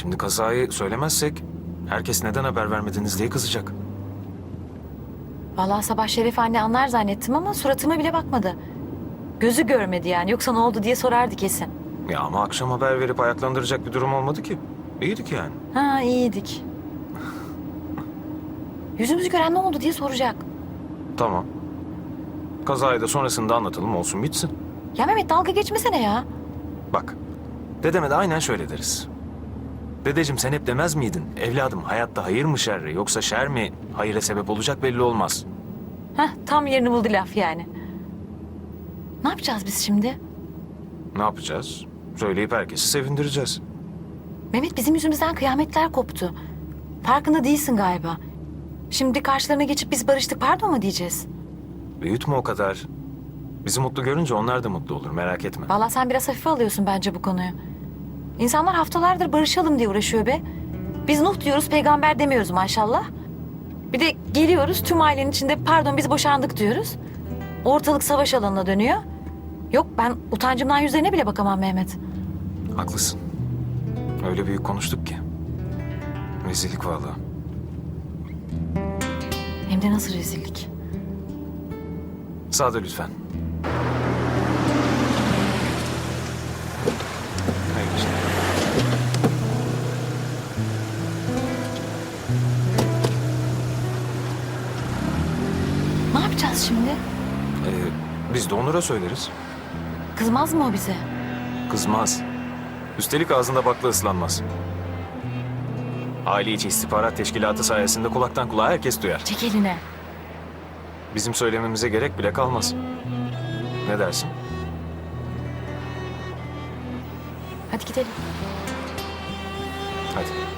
Şimdi kazayı söylemezsek herkes neden haber vermediniz diye kızacak. Vallahi sabah Şerif anne anlar zannettim ama suratıma bile bakmadı. Gözü görmedi yani. Yoksa ne oldu diye sorardı kesin. Ya ama akşam haber verip ayaklandıracak bir durum olmadı ki. İyiydik yani. Ha iyiydik. Yüzümüzü gören ne oldu diye soracak. Tamam. Kazayı da sonrasında anlatalım olsun bitsin. Ya Mehmet dalga geçmesene ya. Bak, dedeme de aynen şöyle deriz. Dedeciğim sen hep demez miydin? Evladım hayatta hayır mı şerri yoksa şer mi hayıra sebep olacak belli olmaz. Heh, tam yerini buldu laf yani. Ne yapacağız biz şimdi? Ne yapacağız? Söyleyip herkesi sevindireceğiz. Mehmet bizim yüzümüzden kıyametler koptu. Farkında değilsin galiba. Şimdi karşılarına geçip biz barıştık pardon mu diyeceğiz? Büyütme o kadar. Bizi mutlu görünce onlar da mutlu olur merak etme. Vallahi sen biraz hafife alıyorsun bence bu konuyu. İnsanlar haftalardır barışalım diye uğraşıyor be. Biz Nuh diyoruz peygamber demiyoruz maşallah. Bir de geliyoruz tüm ailenin içinde pardon biz boşandık diyoruz. Ortalık savaş alanına dönüyor. Yok ben utancımdan yüzlerine bile bakamam Mehmet. Haklısın. Öyle büyük konuştuk ki. Rezillik vallahi. Hem de nasıl rezillik. Sağda lütfen. Yapacağız şimdi? Ee, biz de Onur'a söyleriz. Kızmaz mı o bize? Kızmaz. Üstelik ağzında bakla ıslanmaz. Aile içi istihbarat teşkilatı sayesinde kulaktan kulağa herkes duyar. Çek eline. Bizim söylememize gerek bile kalmaz. Ne dersin? Hadi gidelim. Hadi.